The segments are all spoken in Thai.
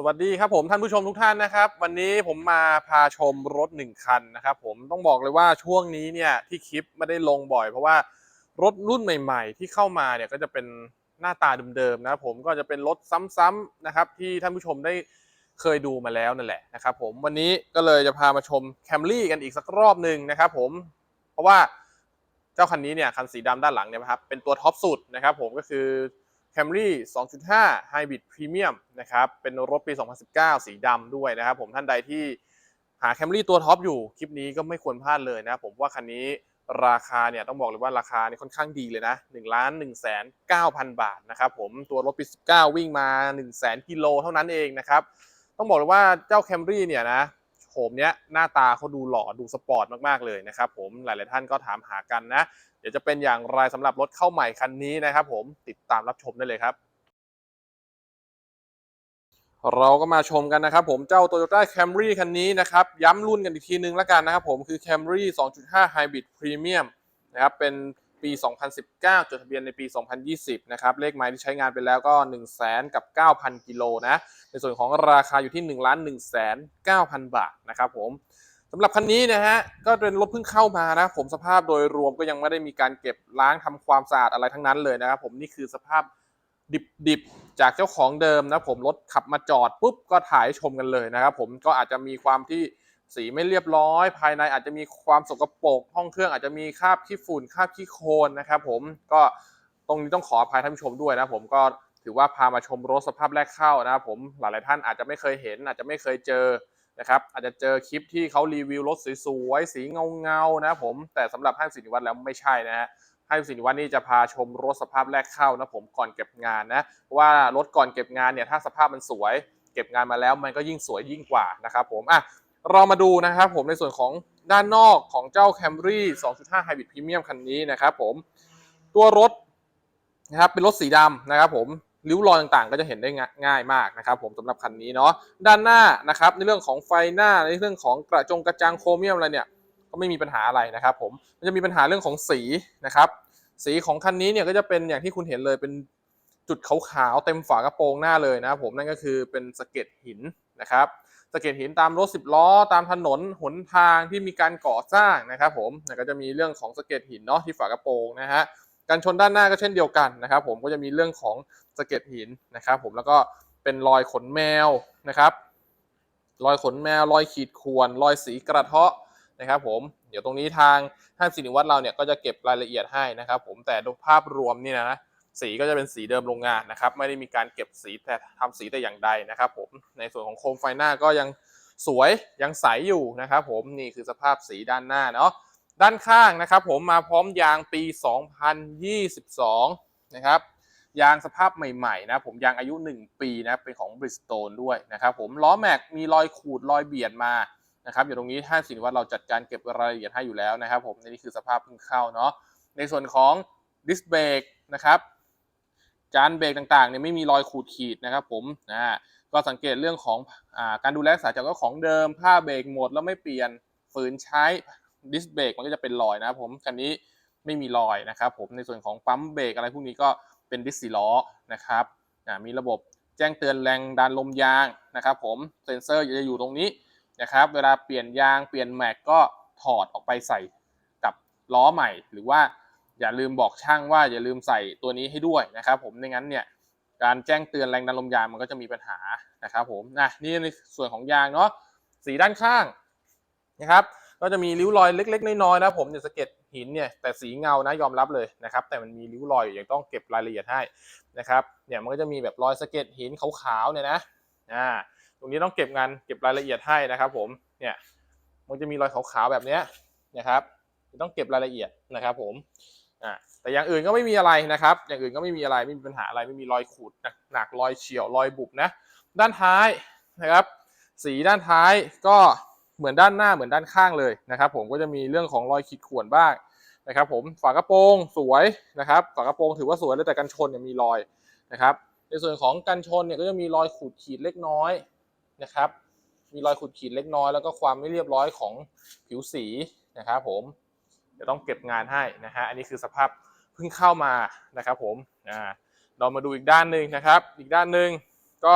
สวัสดีครับผมท่านผู้ชมทุกท่านนะครับ วันนี้ผมมาพาชมรถหนึ่งคันนะครับผมต้องบอกเลยว่าช่วงนี้เนี่ยที่คลิปไม่ได้ลงบ่อย เพราะว่ารถรุ่นใหม่ ๆ ที่เข้ามาเนี่ยก็จะเป็นหน้าตาเดิมๆนะครับผมก็จะเป็นรถซ้ำๆนะครับที่ท่านผู้ชมได้เคยดูมาแล้วนั่นแหละนะครับผมวันนี้ก็เลยจะพามาชม Camry กันอีกสักรอบหนึ่งนะครับผมเพราะว่าเจ้าคันนี้เนี่ยคันสีดำด้านหลังเนี่ยนะครับเป็นตัวท็อปสุดนะครับผมก็คือ Camry 2.5 Hybrid Premium นะครับ เป็นรถปี 2019 สีดำด้วยนะครับ ผมท่านใดที่หา Camry ตัวท็อปอยู่ คลิปนี้ก็ไม่ควรพลาดเลยนะ ผมว่าคันนี้ราคาเนี่ยต้องบอกเลยว่าราคาเนี่ยค่อนข้างดีเลยนะ1ล้าน1แสน9,000 บาทนะครับผมตัวรถปี 19 วิ่งมา 1 0 0 0 0แสนกิโลเท่านั้นเองนะครับ ต้องบอกเลยว่าเจ้า Camry เนี่ยนะโฉมเนี้ยหน้าตาเขาดูหล่อดูสปอร์ตมากๆเลยนะครับผมหลาย ๆ ท่านก็ถามหากันนะ เดี๋ยวจะเป็นอย่างไรสำหรับรถเข้าใหม่คันนี้นะครับ ผมติดตามรับชมได้เลยครับ เราก็มาชมกันนะครับ ผมเจ้า Toyota Camry คันนี้นะครับ ย้ำรุ่นกันอีกทีนึงแล้วกันนะครับ ผมคือ Camry 2.5 Hybrid Premium นะครับเป็นปี 2019 จดทะเบียนในปี 2020 นะครับ เลขหมายที่ใช้งานไปแล้วก็ 1 0 0 0 0แกับ 9,000 กิโลนะ ในส่วนของราคาอยู่ที่ 1 1 9 0 0 0บาทนะครับผม สำหรับคันนี้นะฮะก็เป็นรถเพิ่งเข้ามานะผมสภาพโดยรวมก็ยังไม่ได้มีการเก็บล้างทำความสะอาดอะไรทั้งนั้นเลยนะครับผมนี่คือสภาพดิบๆจากเจ้าของเดิมนะผมรถขับมาจอดปุ๊บก็ถ่ายให้ชมกันเลยนะครับผมก็อาจจะมีความที่สีไม่เรียบร้อย ภายในอาจจะมีความสกปรกห้องเครื่องอาจจะมีคราบขี้ฝุ่นคราบขี้โคลนนะครับผมก็ตรงนี้ต้องขออภัยท่านผู้ชมด้วยนะผมก็ถือว่าพามาชมรถสภาพแรกเข้านะครับผมหลายๆท่านอาจจะไม่เคยเห็น อาจจะไม่เคยเจอ นะครับอาจจะเจอคลิปที่เขารีวิวรถสวยๆสีเงาๆนะผมแต่สำหรับห้างสินิวัฒน์แล้วไม่ใช่นะฮะห้างสินิวัฒน์นี่จะพาชมรถสภาพแรกเข้านะผมก่อนเก็บงานนะเพราะว่ารถก่อนเก็บงานเนี่ยถ้าสภาพมันสวย เก็บงานมาแล้วมันก็ยิ่งสวยยิ่งกว่านะครับผมอะเรามาดูนะครับผมในส่วนของด้านนอกของเจ้า Camry 2.5 Hybrid Premium คันนี้นะครับผมตัวรถนะครับเป็นรถสีดำนะครับผม ริ้วรอยต่างๆ ก็จะเห็นได้ง่ายมากนะครับผมสำหรับคันนี้เนาะด้านหน้านะครับในเรื่องของไฟหน้าในเรื่องของกระจงกระจังโครเมียมอะไรเนี่ยก็ไม่มีปัญหาอะไรนะครับผมมันจะมีปัญหาเรื่องของสีนะครับสีของคันนี้เนี่ยก็จะเป็นอย่างที่คุณเห็นเลยเป็นจุดขาวๆเต็มฝากระโปรงหน้าเลยนะครับผมนั่นก็คือเป็นสะเก็ดหินนะครับสะเก็ดหินตามรถสิบล้อตามถนนหนทางที่มีการก่อสร้างนะครับผมก็จะมีเรื่องของสะเก็ดหินเนาะที่ฝากระโปรงนะฮะ การชนด้านหน้าก็เช่นเดียวกันนะครับ ผมก็จะมีเรื่องของสะเก็ดหินนะครับ ผมแล้วก็เป็นรอยขนแมวนะครับ รอยขนแมว รอยขีดข่วน รอยสีกระเทาะนะครับผมเดี๋ยวตรงนี้ทางห้างสินิวัฒน์เราเนี่ยก็จะเก็บรายละเอียดให้นะครับ ผมแต่โดยภาพรวมนี่นะสีก็จะเป็นสีเดิมโรงงานนะครับ ไม่ได้มีการเก็บสีแต่ทำสีแต่อย่างใดนะครับ ผมในส่วนของโคมไฟหน้าก็ยังสวยยังใสอยู่นะครับ ผมนี่คือสภาพสีด้านหน้าเนาะ ด้านข้างนะครับผมมาพร้อมยางปี 2022 นะครับยางสภาพใหม่ๆนะผมยางอายุ 1 ปีนะเป็นของ Bridgestone ด้วยนะครับผมล้อแม็กมีรอยขูดรอยเบียดมานะครับอยู่ตรงนี้ห้างสินว่าเราจัดการเก็บรายละเอียดให้อยู่แล้วนะครับผมนี่คือสภาพเพิ่งเข้าเนาะในส่วนของดิสเบรกนะครับจานเบรกต่างๆเนี่ยไม่มีรอยขูดขีดนะครับผมนะก็สังเกตเรื่องของอการดูแลรักษาจากเจ้าของเดิมผ้าเบรกหมดแล้วไม่เปลี่ยนฝืนใช้ ดิสเบรกมันก็จะเป็นรอยนะครับผมคันนี้ไม่มีรอยนะครับผมในส่วนของปั๊มเบรกอะไรพวกนี้ก็เป็นดิสสีล้อนะครับมีระบบแจ้งเตือนแรงดันลมยางนะครับผมเซ็นเซอร์จะอยู่ตรงนี้นะครับเวลาเปลี่ยนยางเปลี่ยนแม็กก็ถอดออกไปใส่กับล้อใหม่ หรือว่าอย่าลืมบอกช่างว่าอย่าลืมใส่ตัวนี้ให้ด้วยนะครับผมไม่งั้นเนี่ยการแจ้งเตือนแรงดันลมยางมันก็จะมีปัญหานะครับผมนะนี่ในส่วนของยางเนาะสีด้านข้างนะครับ ก็จะมีริ้วรอยเล็ก ๆ น้อยๆนะผมเนี่ยสะเก็ดหินเนี่ยแต่สีเงานะยอมรับเลยนะครับแต่มันมีริ้วรอยอยู่ยังต้องเก็บรายละเอียดให้นะครับเนี่ยมันก็จะมีแบบรอยสะเก็ดหินขาวๆเนี่ยนะอ่าตรงนี้ต้องเก็บงานเก็บรายละเอียดให้นะครับผมเนี่ยมันจะมีรอยขาวๆแบบเนี้ยนะครับต้องเก็บรายละเอียดนะครับผมอ่าแต่อย่างอื่นก็ไม่มีอะไรนะครับ อย่างอื่นก็ไม่มีอะไรไม่มีปัญหาอะไรไม่มีรอยขูดหนักๆรอยเฉียวรอยบุบนะด้านท้ายนะครับ สีด้านท้ายก็ เหมือนด้านหน้าเหมือนด้านข้างเลยนะครับผมก็จะมีเรื่องของรอยขีดข่วนบ้างนะครับผมฝากระโปรงสวยนะครับฝากระโปรงถือว่าสวยเลยแต่กันชนเนี่ยมีรอยนะครับในส่วนของกันชนเนี่ยก็จะมีรอยขูดขีดเล็กน้อยนะครับมีรอยขูดขีดเล็กน้อย แล้วก็ความไม่เรียบร้อยของผิวสีนะครับผมเดี๋ยวต้องเก็บงานให้นะฮะอันนี้คือสภาพเพิ่งเข้ามานะครับผมอ่าเรามาดูอีกด้านหนึ่งนะครับ อีกด้านหนึ่งก็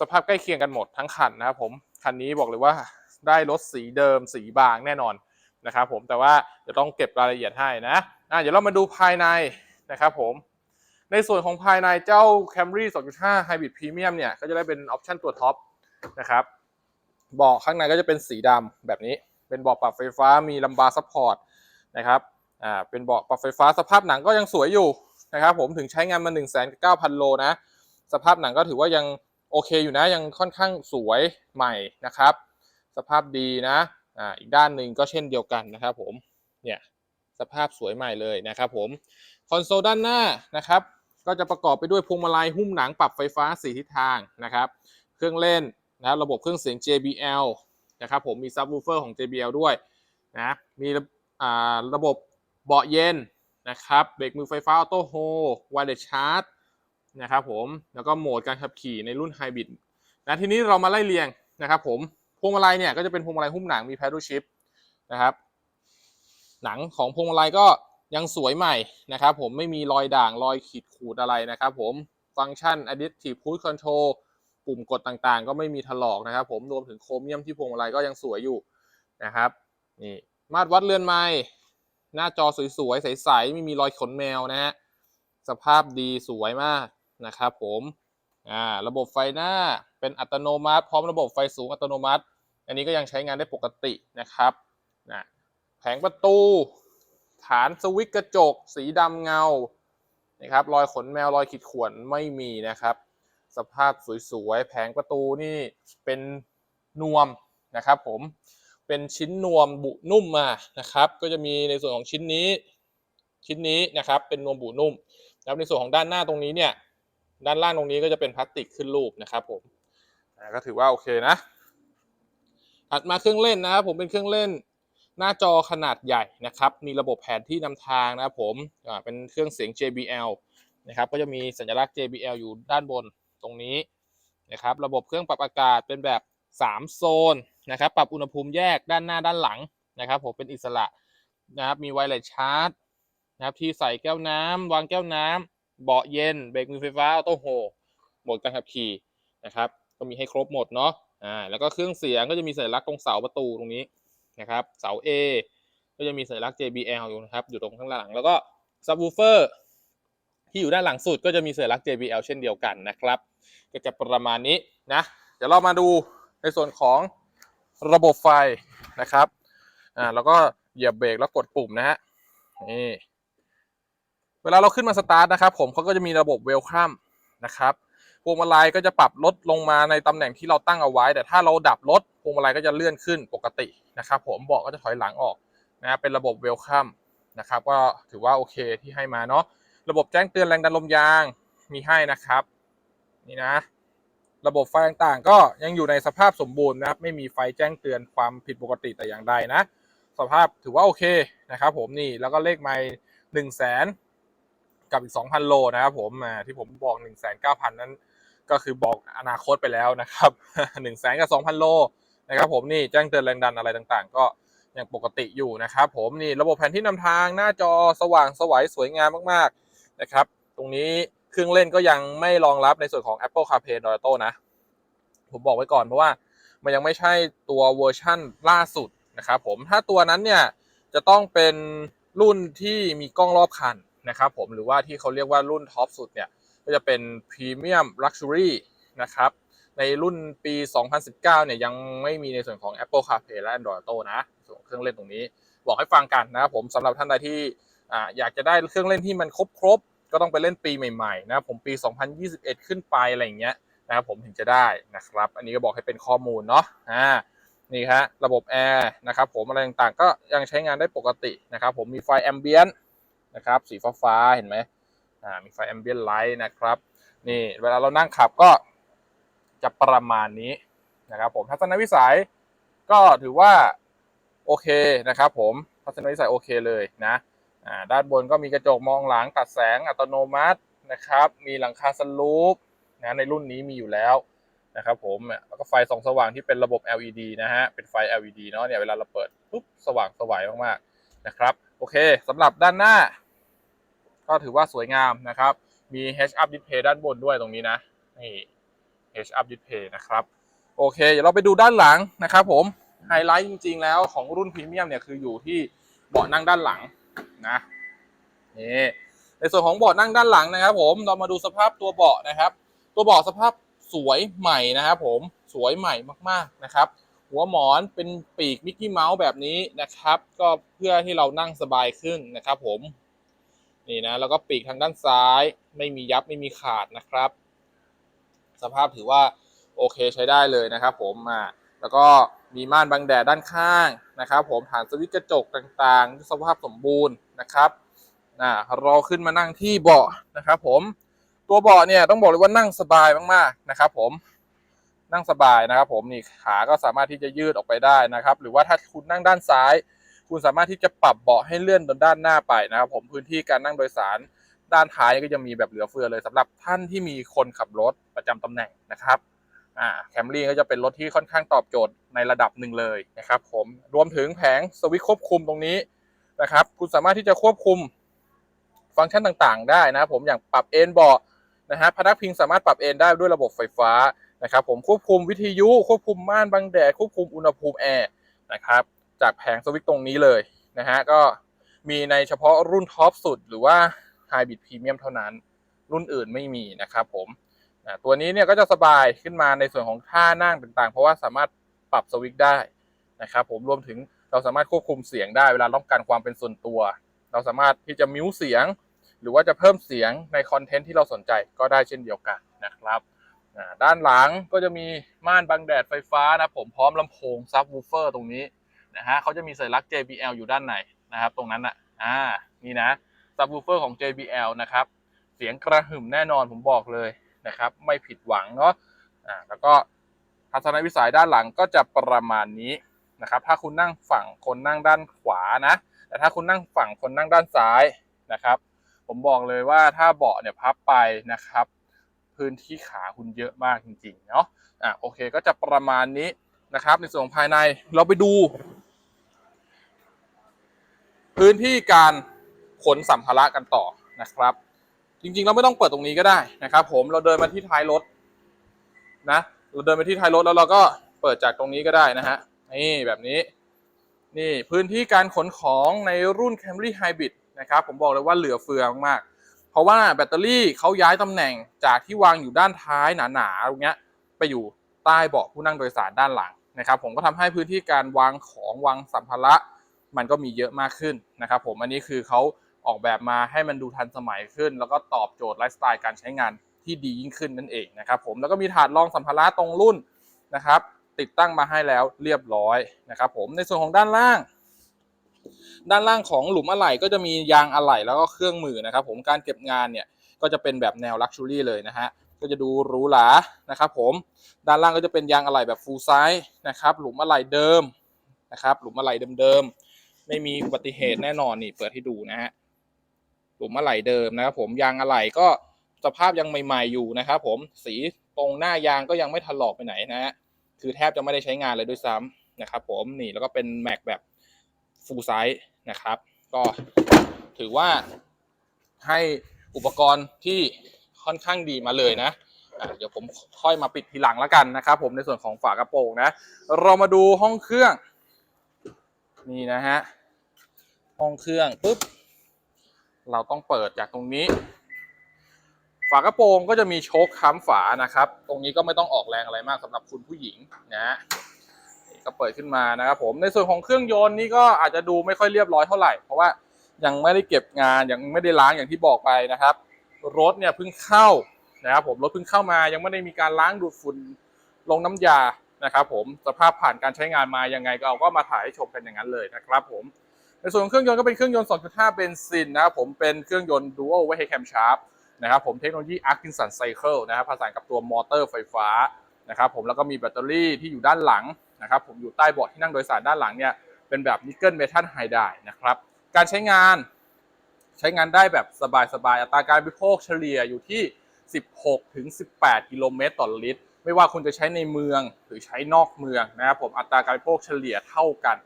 สภาพใกล้เคียงกันหมดทั้งคันนะครับผมคันนี้บอกเลยว่า ได้รถสีเดิมสีบางแน่นอนนะครับผมแต่ว่าจะต้องเก็บรายละเอียดให้นะอะเดี๋ยวเรามาดูภายในนะครับผมในส่วนของภายในเจ้า Camry 2.5 Hybrid Premium เนี่ยก็จะได้เป็นออปชันตัวท็อปนะครับเบาะข้างในก็จะเป็นสีดำแบบนี้เป็นเบาะปรับไฟฟ้ามีลัมบาร์ซัพพอร์ตนะครับอ่าเป็นเบาะปรับไฟฟ้าสภาพหนังก็ยังสวยอยู่นะครับผมถึงใช้งานมา 1 9 0 0 0 โลนะ สภาพหนังก็ถือว่ายังโอเคอยู่นะยังค่อนข้างสวยใหม่นะครับ สภาพดีนะอ่าอีกด้านหนึ่งก็เช่นเดียวกันนะครับผมเนี่ยสภาพสวยใหม่เลยนะครับผมคอนโซลด้านหน้านะครับ ก็จะประกอบไปด้วยพวงมาลัยหุ้มหนังปรับไฟฟ้าสีทิศทางนะครับเครื่องเล่นนะระบบเครื่องเสียง JBL นะครับผมมีซับวูเฟอร์ของ JBL ด้วยนะมีระระบบเบาะเย็นนะครับเบรกมือไฟฟ้าออโต้โฮไวเลสชาร์จนะครับผมแล้วก็โหมดการขับขี่ในรุ่นไฮบริดนะทีนี้เรามาไล่เรียงนะครับผม พวงมาลัยเนี่ยก็จะเป็นพวงมาลัยหุ้มหนังมี paddle shift นะครับ หนังของพวงมาลัยก็ยังสวยใหม่นะครับ ผมไม่มีรอยด่างรอยขีดขูดอะไรนะครับ ผมฟังก์ชัน adaptive cruise control ปุ่มกดต่างๆ ก็ไม่มีถลอกนะครับ ผมรวมถึงโครเมียมที่พวงมาลัยก็ยังสวยอยู่นะครับนี่มาตรวัดเรือนไม้หน้าจอสวยๆใสๆไม่มีรอยขนแมวนะฮะสภาพดีสวยมากนะครับ ผม อ่าระบบไฟหน้าเป็นอัตโนมัติ พร้อมระบบไฟสูงอัตโนมัติ อันนี้ก็ยังใช้งานได้ปกตินะครับนะแผงประตู ฐานสวิตช์กระจก สีดำเงานะครับรอยขนแมวรอยขีดข่วนไม่มีนะครับ สภาพสวยๆแผงประตูนี่เป็นนวมนะครับผมเป็นชิ้นนวมบุนุ่มมานะครับ ก็จะมีในส่วนของชิ้นนี้ชิ้นนี้นะครับเป็นนวมบุนุ่มแล้วในส่วนของด้านหน้าตรงนี้เนี่ย ด้านล่างตรงนี้ก็จะเป็นพลาสติกขึ้นรูปนะครับผมก็ถือว่าโอเคนะถัดมาเครื่องเล่นนะครับผมเป็นเครื่องเล่นหน้าจอขนาดใหญ่นะครับ มีระบบแผนที่นำทางนะครับผมเป็นเครื่องเสียง JBL นะครับก็จะมีสัญลักษณ์ JBL อยู่ด้านบนตรงนี้นะครับ ระบบเครื่องปรับอากาศเป็นแบบ 3 โซนนะครับ ปรับอุณหภูมิแยกด้านหน้าด้านหลังนะครับ ผมเป็นอิสระนะครับ มีไวเลสชาร์จนะครับที่ใส่แก้วน้ำวางแก้วน้ำ เบาะเย็นเบรกมือไฟฟ้าออโต้โฮโหมดการขับขี่นะครับก็มีให้ครบหมดเนาะอ่าแล้วก็เครื่องเสียงก็จะมีสัญลักษณ์ตรงเสาประตูตรงนี้นะครับเสา A ก็จะมีสัญลักษณ์ JBL อยู่นะครับอยู่ตรงข้างหลัง แล้วก็ซับวูเฟอร์ที่อยู่ด้านหลังสุดก็จะมีสัญลักษณ์ JBL เช่นเดียวกันนะครับ ก็จะประมาณนี้นะเดี๋ยวเรามาดูในส่วนของระบบไฟนะครับอ่าแล้วก็เหยียบเบรกแล้วกดปุ่มนะฮะนี่ เวลาเราขึ้นมาสตาร์ทนะครับผมเขาก็จะมีระบบเวลคัมนะครับพวงมาลัยก็จะปรับลดลงมาในตำแหน่งที่เราตั้งเอาไว้ แต่ถ้าเราดับรถพวงมาลัยก็จะเลื่อนขึ้นปกตินะครับ ผมเบาะก็จะถอยหลังออกนะเป็นระบบเวลคัมนะครับก็ถือว่าโอเคที่ให้มาเนาะระบบแจ้งเตือนแรงดันลมยางมีให้นะครับ นี่นะ ระบบไฟต่างๆ ก็ยังอยู่ในสภาพสมบูรณ์นะครับ ไม่มีไฟแจ้งเตือนความผิดปกติแต่อย่างใดนะ สภาพถือว่าโอเคนะครับ ผมนี่แล้วก็เลขไมล์หนึ่งแสน กับอีกสองพันโลนะครับผมที่ผมบอกหนึ่งแสนเก้าพันนั้น ก็คือบอกอนาคตไปแล้วนะครับหนึ่งแสนกับสองพันโลนะครับผมนี่แจ้งเตือนแรงดันอะไรต่างๆ ก็ยังปกติอยู่นะครับผมนี่ระบบแผนที่นำทางหน้าจอสว่างสวยสวยงามมากๆนะครับ ตรงนี้เครื่องเล่นก็ยังไม่รองรับในส่วนของ Apple CarPlay a u t o นะ ผมบอกไว้ก่อนเพราะว่ามันยังไม่ใช่ตัวเวอร์ชั่นล่าสุดนะครับผมถ้าตัวนั้นเนี่ยจะต้องเป็นรุ่นที่มีกล้องรอบคัน นะครับผมหรือว่าที่เขาเรียกว่ารุ่นท็อปสุดเนี่ยก็จะเป็น Premium Luxury นะครับในรุ่นปี 2019 เนี่ยยังไม่มีในส่วนของ Apple CarPlay และ Android Auto นะส่วนเครื่องเล่นตรงนี้ บอกให้ฟังกันนะครับผมสำหรับท่านใดที่อยากจะได้เครื่องเล่นที่มันครบครบก็ต้องไปเล่นปีใหม่ๆนะครับผมปี 2021 ขึ้นไปอะไรอย่างเงี้ยนะครับผมถึงจะได้นะครับ อันนี้ก็บอกให้เป็นข้อมูลเนาะอ่านี่ฮะระบบแอร์นะครับผมอะไรต่างๆ ก็ยังใช้งานได้ปกตินะครับผมมีไฟแอมเบียน นะครับ สีฟ้าๆเห็นไหมอ่ามีไฟแอมเบียนไลท์นะครับ นี่เวลาเรานั่งขับก็จะประมาณนี้นะครับผมทัศนวิสัยก็ถือว่าโอเคนะครับผมทัศนวิสัยโอเคเลยนะอ่าด้านบนก็มีกระจกมองหลังตัดแสงอัตโนมัตินะครับ มีหลังคาสลูปนะในรุ่นนี้มีอยู่แล้วนะครับผมแล้วก็ไฟส่องสว่างที่เป็นระบบ LED นะฮะ เป็นไฟ LED เนาะเนี่ยเวลาเราเปิดปุ๊บสว่างสวยมากๆนะครับ โอเคสำหรับด้านหน้า ก็ถือว่าสวยงามนะครับ มี H Up Display ด้านบนด้วยตรงนี้นะ นี่ H up display นะครับ โอเค เดี๋ยวเราไปดูด้านหลังนะครับผม ไฮไลท์จริง ๆ แล้วของรุ่นพรีเมียมเนี่ยคืออยู่ที่เบาะนั่งด้านหลังนะ นี่ ในส่วนของเบาะนั่งด้านหลังนะครับ ผม เรามาดูสภาพตัวเบาะนะครับ ตัวเบาะสภาพสวยใหม่นะครับผม สวยใหม่มากๆนะครับหัวหมอนเป็นปีกมิกกี้เมาส์แบบนี้นะครับ ก็เพื่อให้เรานั่งสบายขึ้นนะครับผม นี่นะแล้วก็ปีกทางด้านซ้ายไม่มียับไม่มีขาดนะครับ สภาพถือว่าโอเคใช้ได้เลยนะครับ ผมอ่าแล้วก็มีม่านบังแดดด้านข้างนะครับ ผมฐานสวิตช์กระจกต่างๆ สภาพสมบูรณ์นะครับนะเราขึ้นมานั่งที่เบาะนะครับ ผมตัวเบาะเนี่ยต้องบอกเลยว่านั่งสบายมากๆนะครับ ผมนั่งสบายนะครับ ผมนี่ขาก็สามารถที่จะยืดออกไปได้นะครับ หรือว่าถ้าคุณนั่งด้านซ้าย คุณสามารถที่จะปรับเบาะให้เลื่อนด้านหน้าไปนะครับผมพื้นที่การนั่งโดยสารด้านท้ายก็จะมีแบบเหลือเฟือเลยสำหรับท่านที่มีคนขับรถประจำตำแหน่งนะครับอ่าแคมรี่ก็จะเป็นรถที่ค่อนข้างตอบโจทย์ในระดับหนึ่งเลยนะครับผมรวมถึงแผงสวิตช์ควบคุมตรงนี้นะครับ คุณสามารถที่จะควบคุมฟังก์ชันต่างๆ ได้นะครับผมอย่างปรับเอนเบาะนะฮะพนักพิงสามารถปรับเอนได้ด้วยระบบไฟฟ้านะครับผมควบคุมวิทยุควบคุมม่านบังแดดควบคุมอุณหภูมิแอร์นะครับ จากแผงสวิตช์ตรงนี้เลยนะฮะก็มีในเฉพาะรุ่นท็อปสุดหรือว่า Hybrid Premium เท่านั้น รุ่นอื่นไม่มีนะครับผมนะตัวนี้เนี่ยก็จะสบายขึ้นมาในส่วนของท่านั่งต่างๆ เพราะว่าสามารถปรับสวิตช์ได้นะครับผมรวมถึงเราสามารถควบคุมเสียงได้เวลาต้องการความเป็นส่วนตัว เราสามารถที่จะมิวเสียง หรือว่าจะเพิ่มเสียงในคอนเทนต์ที่เราสนใจก็ได้เช่นเดียวกันนะครับด้านหลังก็จะมีม่านบังแดดไฟฟ้านะผมพร้อมลำโพงซับวูเฟอร์ตรงนี้ นะฮะเขาจะมีสัญลักษณ์ JBL อยู่ด้านในนะครับ ตรงนั้นอะอ่านี่นะซับวูเฟอร์ของ JBL นะครับ เสียงกระหึ่มแน่นอนผมบอกเลยนะครับ ไม่ผิดหวังเนาะอ่าแล้วก็ทัศนวิสัยด้านหลังก็จะประมาณนี้นะครับ ถ้าคุณนั่งฝั่งคนนั่งด้านขวานะ แต่ถ้าคุณนั่งฝั่งคนนั่งด้านซ้ายนะครับ ผมบอกเลยว่าถ้าเบาะเนี่ยพับไปนะครับ พื้นที่ขาคุณเยอะมากจริงๆเนาะอะโอเคก็จะประมาณนี้นะครับ ในส่วนภายในเราไปดู พื้นที่การขนสัมภาระกันต่อนะครับ จริงๆเราไม่ต้องเปิดตรงนี้ก็ได้นะครับ ผมเราเดินมาที่ท้ายรถนะเราเดินไปที่ท้ายรถแล้วเราก็เปิดจากตรงนี้ก็ได้นะฮะนี่แบบนี้ นี่พื้นที่การขนของในรุ่น Camry Hybrid นะครับ ผมบอกเลยว่าเหลือเฟือมากๆ เพราะว่าแบตเตอรี่เขาย้ายตำแหน่งจากที่วางอยู่ด้านท้ายหนาๆตรงเนี้ยไปอยู่ใต้เบาะผู้นั่งโดยสารด้านหลังนะครับ ผมก็ทำให้พื้นที่การวางของวางสัมภาระ มันก็มีเยอะมากขึ้นนะครับผมอันนี้คือเขาออกแบบมาให้มันดูทันสมัยขึ้น แล้วก็ตอบโจทย์ไลฟ์สไตล์การใช้งานที่ดียิ่งขึ้นนั่นเองนะครับผมแล้วก็มีถาดรองสัมภาระตรงรุ่นนะครับ ติดตั้งมาให้แล้วเรียบร้อยนะครับผมในส่วนของด้านล่าง ด้านล่างของหลุมอะไหล่ก็จะมียางอะไหล่แล้วก็เครื่องมือนะครับ ผมการเก็บงานเนี่ยก็จะเป็นแบบแนวลักชัวรี่เลยนะฮะก็จะดูหรูหรานะครับผมด้านล่างก็จะเป็นยางอะไหล่แบบฟูลไซส์นะครับหลุมอะไหล่เดิมนะครับหลุมอะไหล่เดิมๆ ไม่มีอุบัติเหตุแน่นอนนี่เปิดให้ดูนะฮะหลุมอะไหล่เดิมนะครับผมยางอะไหล่ก็สภาพยังใหม่ ๆอยู่นะครับผมสีตรงหน้ายางก็ยังไม่ถลอกไปไหนนะฮะคือแทบจะไม่ได้ใช้งานเลยด้วยซ้ำนะครับ ผมนี่แล้วก็เป็นแม็กแบบฟูลไซส์นะครับ ก็ถือว่าให้อุปกรณ์ที่ค่อนข้างดีมาเลยนะอะเดี๋ยวผมค่อยมาปิดทีหลังแล้วกันนะครับ ผมในส่วนของฝากระโปรงนะ เรามาดูห้องเครื่อง นี่นะฮะห้องเครื่องปุ๊บ เราต้องเปิดจากตรงนี้ ฝากระโปรงก็จะมีโชคค้ำฝานะครับ ตรงนี้ก็ไม่ต้องออกแรงอะไรมากสำหรับคุณผู้หญิงนะก็เปิดขึ้นมานะครับผมในส่วนของเครื่องยนต์นี่ก็อาจจะดูไม่ค่อยเรียบร้อยเท่าไหร่ เพราะว่ายังไม่ได้เก็บงานยังไม่ได้ล้างอย่างที่บอกไปนะครับ รถเนี่ยเพิ่งเข้านะครับผมรถเพิ่งเข้ามายังไม่ได้มีการล้างดูดฝุ่นลงน้ำยา นะครับผมสภาพผ่านการใช้งานมายังไงก็เอาก็มาถ่ายให้ชมกันอย่างนั้นเลยนะครับผมในส่วนของเครื่องยนต์ก็เป็นเครื่องยนต์ 2.5 เบนซินนะครับผมเป็นเครื่องยนต์ Dual Weight Cam Sharp นะครับผมเทคโนโลยี Atkinson Cycle นะครับผสานกับตัวมอเตอร์ไฟฟ้านะครับผมแล้วก็มีแบตเตอรี่ที่อยู่ด้านหลังนะครับผมอยู่ใต้เบาะที่นั่งโดยสารด้านหลังเนี่ยเป็นแบบนิกเกิลเมทัลไฮไดนะครับการใช้งานใช้งานได้แบบสบายๆอัตราการบริโภคเฉลี่ยอยู่ที่ 16 ถึง 18 กิโลเมตรต่อลิตร ไม่ว่าคุณจะใช้ในเมืองหรือใช้นอกเมืองนะครับผมอัตราการบริโภคเฉลี่ยเท่ากัน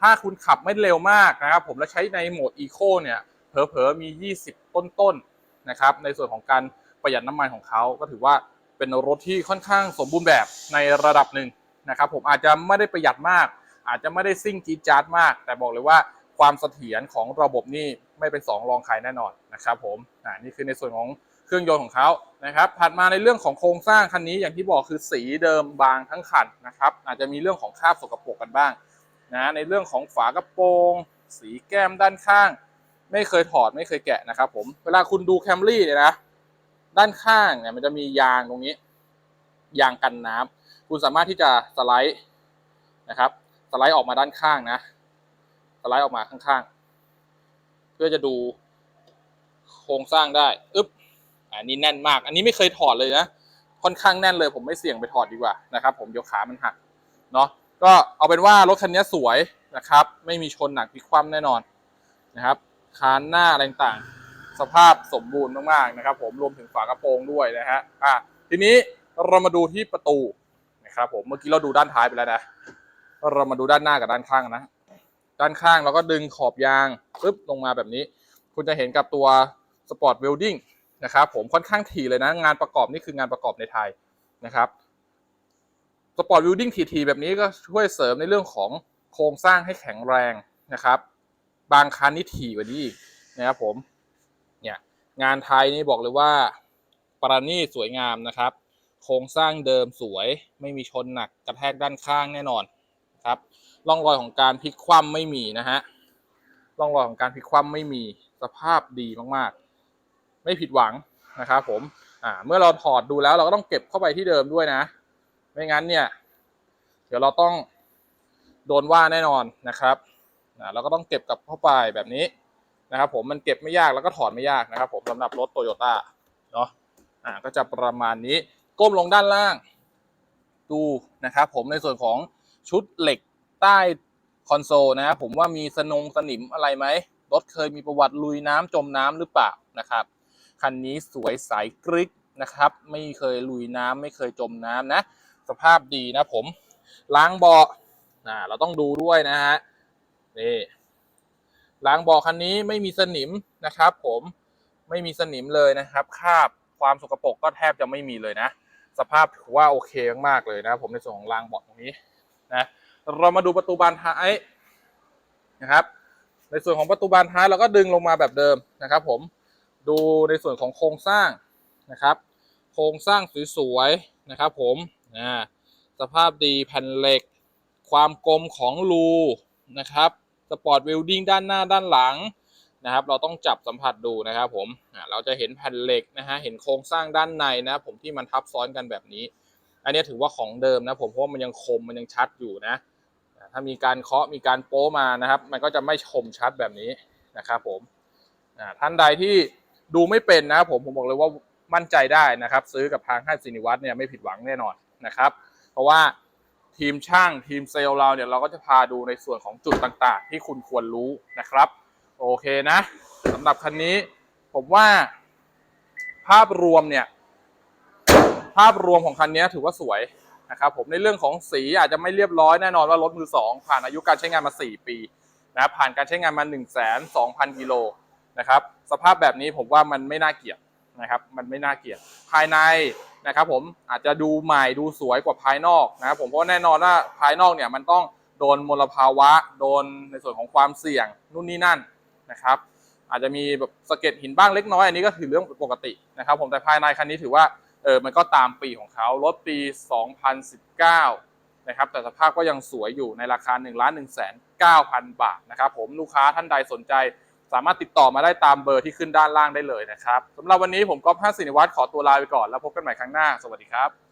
ถ้าคุณขับไม่เร็วมากนะครับผมแล้วใช้ในโหมดอีโคเนี่ยเผลอๆมี 20 ต้นๆนะครับในส่วนของการประหยัดน้ำมันของเขาก็ถือว่าเป็นรถที่ค่อนข้างสมบูรณ์แบบในระดับหนึ่งนะครับผมอาจจะไม่ได้ประหยัดมาก อาจจะไม่ได้ซิ่งจี๊ดจ๊าดมาก แต่บอกเลยว่าความเสถียรของระบบนี่ไม่เป็นสองรองใครแน่นอนนะครับผมนี่คือในส่วนของ เครื่องยนต์ของเขานะครับถัดมาในเรื่องของโครงสร้างคันนี้อย่างที่บอกคือสีเดิมบางทั้งคันนะครับ อาจจะมีเรื่องของคราบสกปรกกันบ้างนะในเรื่องของฝากระโปรง สีแก้มด้านข้าง ไม่เคยถอดไม่เคยแกะนะครับผมเวลาคุณดูแคมรี่เนี่ยนะด้านข้างเนี่ยมันจะมียางตรงนี้ ยางกันน้ำคุณสามารถที่จะสไลด์นะครับ สไลด์ออกมาด้านข้างนะสไลด์ออกมาข้างๆ เพื่อจะดูโครงสร้างได้อึ๊บ อันนี้แน่นมาก อันนี้ไม่เคยถอดเลยนะ ค่อนข้างแน่นเลย ผมไม่เสี่ยงไปถอดดีกว่านะครับ ผมเดี๋ยวขามันหักเนาะ ก็เอาเป็นว่ารถคันนี้สวยนะครับ ไม่มีชนหนักพลิกคว่ำแน่นอนนะครับคานหน้าอะไรต่างสภาพสมบูรณ์มากๆนะครับ ผมรวมถึงฝากระโปรงด้วยนะฮะอะทีนี้เรามาดูที่ประตูนะครับผมเมื่อกี้เราดูด้านท้ายไปแล้วนะเรามาดูด้านหน้ากับด้านข้างนะ ด้านข้างเราก็ดึงขอบยางปึ๊บลงมาแบบนี้ คุณจะเห็นกับตัวสปอร์ตเวลดิ้ง นะครับผมค่อนข้างถี่เลยนะ งานประกอบนี่คืองานประกอบในไทยนะครับสปอร์ตวิลดิ้งทีๆแบบนี้ก็ช่วยเสริมในเรื่องของโครงสร้างให้แข็งแรงนะครับ บางคันนี่ถี่กว่านี้อีกนะครับผมเนี่ยงานไทยนี่บอกเลยว่าประณีตสวยงามนะครับ โครงสร้างเดิมสวยไม่มีชนหนักกระแทกด้านข้างแน่นอนครับร่องรอยของการพลิกคว่ำไม่มีนะฮะร่องรอยของการพลิกคว่ำไม่มีสภาพดีมากๆ ไม่ผิดหวังนะครับผมอ่าเมื่อเราถอดดูแล้วเราก็ต้องเก็บเข้าไปที่เดิมด้วยนะ ไม่งั้นเนี่ย เดี๋ยวเราต้องโดนว่าแน่นอนนะครับนะเราก็ต้องเก็บกลับเข้าไปแบบนี้นะครับ ผมมันเก็บไม่ยากแล้วก็ถอดไม่ยากนะครับ ผมสำหรับรถโตโยต้าเนาะอ่าก็จะประมาณนี้ก้มลงด้านล่าง ดูนะครับผมในส่วนของชุดเหล็กใต้คอนโซลนะครับผมว่ามีสนงสนิมอะไรไหมรถเคยมีประวัติลุยน้ำจมน้ำหรือเปล่านะครับ คันนี้สวยใสกริกนะครับ ไม่เคยลุยน้ำไม่เคยจมน้ำนะ สภาพดีนะผมล้างเบาะนะเราต้องดูด้วยนะฮะนี่ล้างเบาะคันนี้ไม่มีสนิมนะครับ ผมไม่มีสนิมเลยนะครับคราบความสกปรกก็แทบจะไม่มีเลยนะ สภาพถือว่าโอเคมากๆเลยนะ ผมในส่วนของรางเบาะตรงนี้นะเรามาดูประตูบานท้ายนะครับ ในส่วนของประตูบานท้ายเราก็ดึงลงมาแบบเดิมนะครับ ผม ดูในส่วนของโครงสร้างนะครับ โครงสร้างสวยๆนะครับ ผมอ่าสภาพดีแผ่นเหล็ก ความกลมของรูนะครับสปอร์ตเวลดิ้งด้านหน้าด้านหลังนะครับ เราต้องจับสัมผัสดูนะครับผมเราจะเห็นแผ่นเหล็กนะฮะเห็นโครงสร้างด้านในนะผมที่มันทับซ้อนกันแบบนี้ อันนี้ถือว่าของเดิมนะผมเพราะว่ามันยังคมมันยังชัดอยู่นะถ้ามีการเคาะมีการโป้มานะครับ มันก็จะไม่คมชัดแบบนี้นะครับผมท่านใดที่ ดูไม่เป็นนะครับผมผมบอกเลยว่ามั่นใจได้นะครับ ซื้อกับทางห้างสินิวัฒน์เนี่ยไม่ผิดหวังแน่นอนนะครับ เพราะว่าทีมช่างทีมเซลล์เราเนี่ยเราก็จะพาดูในส่วนของจุดต่างๆ ที่คุณควรรู้นะครับ โอเคนะสำหรับคันนี้ผมว่าภาพรวมเนี่ย ภาพรวมของคันนี้ถือว่าสวยนะครับผมในเรื่องของสีอาจจะไม่เรียบร้อยแน่นอนว่ารถมือสองผ่านอายุการใช้งานมา 4 ปีนะผ่านการใช้งานมา 1 2 0 0 0กิโล นะครับ สภาพแบบนี้ผมว่ามันไม่น่าเกลียดนะครับ มันไม่น่าเกลียด ภายในนะครับผมอาจจะดูใหม่ดูสวยกว่าภายนอกนะครับผมเพราะแน่นอนว่าภายนอกเนี่ยมันต้องโดนมลภาวะ โดนในส่วนของความเสี่ยงนู่นนี่นั่นนะครับ อาจจะมีแบบสะเก็ดหินบ้างเล็กน้อยอันนี้ก็ถือเรื่องปกตินะครับผมแต่ภายในคันนี้ถือว่าเออมันก็ตามปีของเขารถปี 2019 นะครับ แต่สภาพก็ยังสวยอยู่ในราคา 1 1 9 0 0 0 บาทนะครับผมลูกค้าท่านใดสนใจ สามารถติดต่อมาได้ตามเบอร์ที่ขึ้นด้านล่างได้เลยนะครับสำหรับวันนี้ผมก๊อฟห้าสินิวัตรขอตัวลาไปก่อนแล้วพบกันใหม่ครั้งหน้า สวัสดีครับ